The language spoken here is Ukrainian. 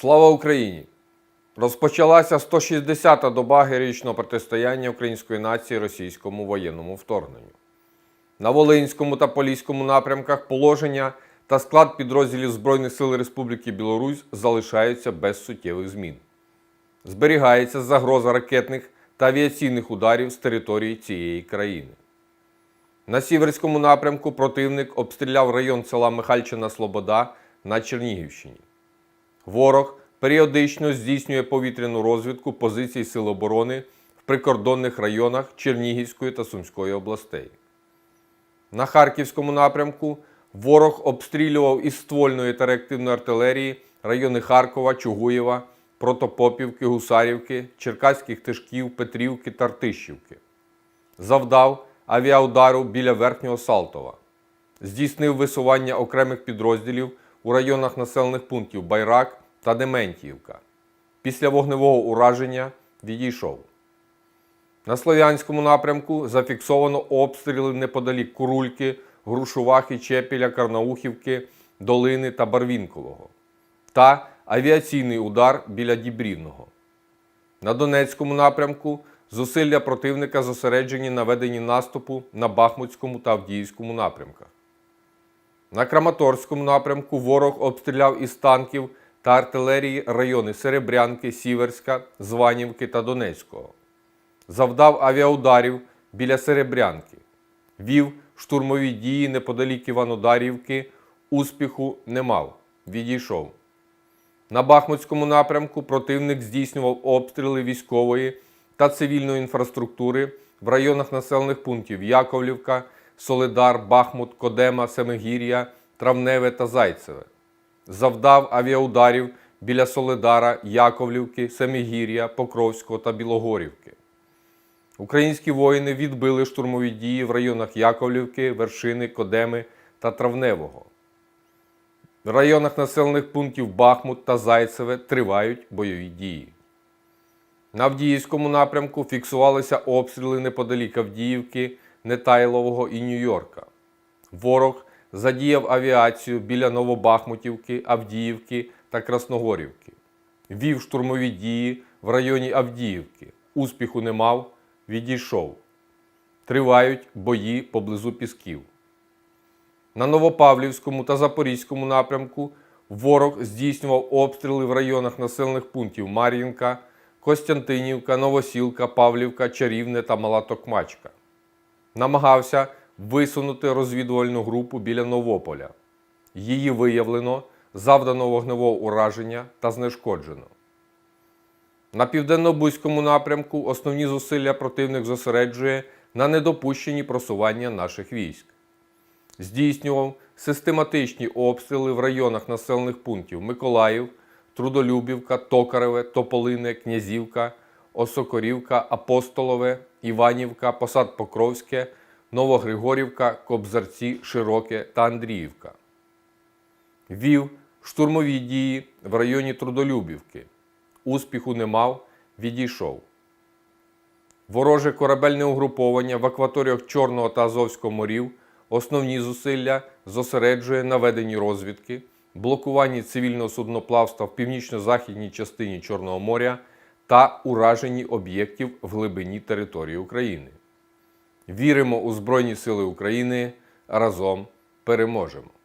Слава Україні! Розпочалася 160-та доба героїчного протистояння української нації російському воєнному вторгненню. На Волинському та Поліському напрямках положення та склад підрозділів Збройних сил Республіки Білорусь залишаються без суттєвих змін. Зберігається загроза ракетних та авіаційних ударів з території цієї країни. На Сіверському напрямку противник обстріляв район села Михальчина Слобода на Чернігівщині. Ворог періодично здійснює повітряну розвідку позицій Сил оборони в прикордонних районах Чернігівської та Сумської областей. На Харківському напрямку ворог обстрілював із ствольної та реактивної артилерії райони Харкова, Чугуєва, Протопопівки, Гусарівки, Черкаських Тишків, Петрівки та Ртищівки. Завдав авіаудару біля Верхнього Салтова. Здійснив висування окремих підрозділів у районах населених пунктів Байрак та Дементіївка. Після вогневого ураження відійшов. На Слов'янському напрямку зафіксовано обстріли неподалік Курульки, Грушувахи, Чепіля, Карнаухівки, Долини та Барвінкового та авіаційний удар біля Дібрівного. На Донецькому напрямку зусилля противника зосереджені на веденні наступу на Бахмутському та Авдіївському напрямках. На Краматорському напрямку ворог обстріляв із танків та артилерії райони Серебрянки, Сіверська, Званівки та Донецького. Завдав авіаударів біля Серебрянки. Вів штурмові дії неподалік Іванодарівки. Успіху не мав. Відійшов. На Бахмутському напрямку противник здійснював обстріли військової та цивільної інфраструктури в районах населених пунктів Яковлівка, Солидар, Бахмут, Кодема, Семигір'я, Травневе та Зайцеве. Завдав авіаударів біля Солидара, Яковлівки, Семигір'я, Покровського та Білогорівки. Українські воїни відбили штурмові дії в районах Яковлівки, Вершини, Кодеми та Травневого. В районах населених пунктів Бахмут та Зайцеве тривають бойові дії. На Авдіївському напрямку фіксувалися обстріли неподалік Авдіївки, Нетайлового і Нью-Йорка. Ворог задіяв авіацію біля Новобахмутівки, Авдіївки та Красногорівки. Вів штурмові дії в районі Авдіївки. Успіху не мав, відійшов. Тривають бої поблизу Пісків. На Новопавлівському та Запорізькому напрямку ворог здійснював обстріли в районах населених пунктів Мар'їнка, Костянтинівка, Новосілка, Павлівка, Чарівне та Мала Токмачка. Намагався висунути розвідувальну групу біля Новополя. Її виявлено, завдано вогневого ураження та знешкоджено. На південно-бузькому напрямку основні зусилля противник зосереджує на недопущенні просування наших військ здійснював систематичні обстріли в районах населених пунктів Миколаїв, Трудолюбівка, Токареве, Тополине, Князівка, Осокорівка, Апостолове, Іванівка, Посад Покровське, Новогригорівка, Кобзарці, Широке та Андріївка. Вів штурмові дії в районі Трудолюбівки. Успіху не мав, відійшов. Вороже корабельне угруповання в акваторіях Чорного та Азовського морів основні зусилля зосереджує на веденні розвідки, блокуванні цивільного судноплавства в північно-західній частині Чорного моря та ураженні об'єктів в глибині території України. Віримо у Збройні Сили України. Разом переможемо!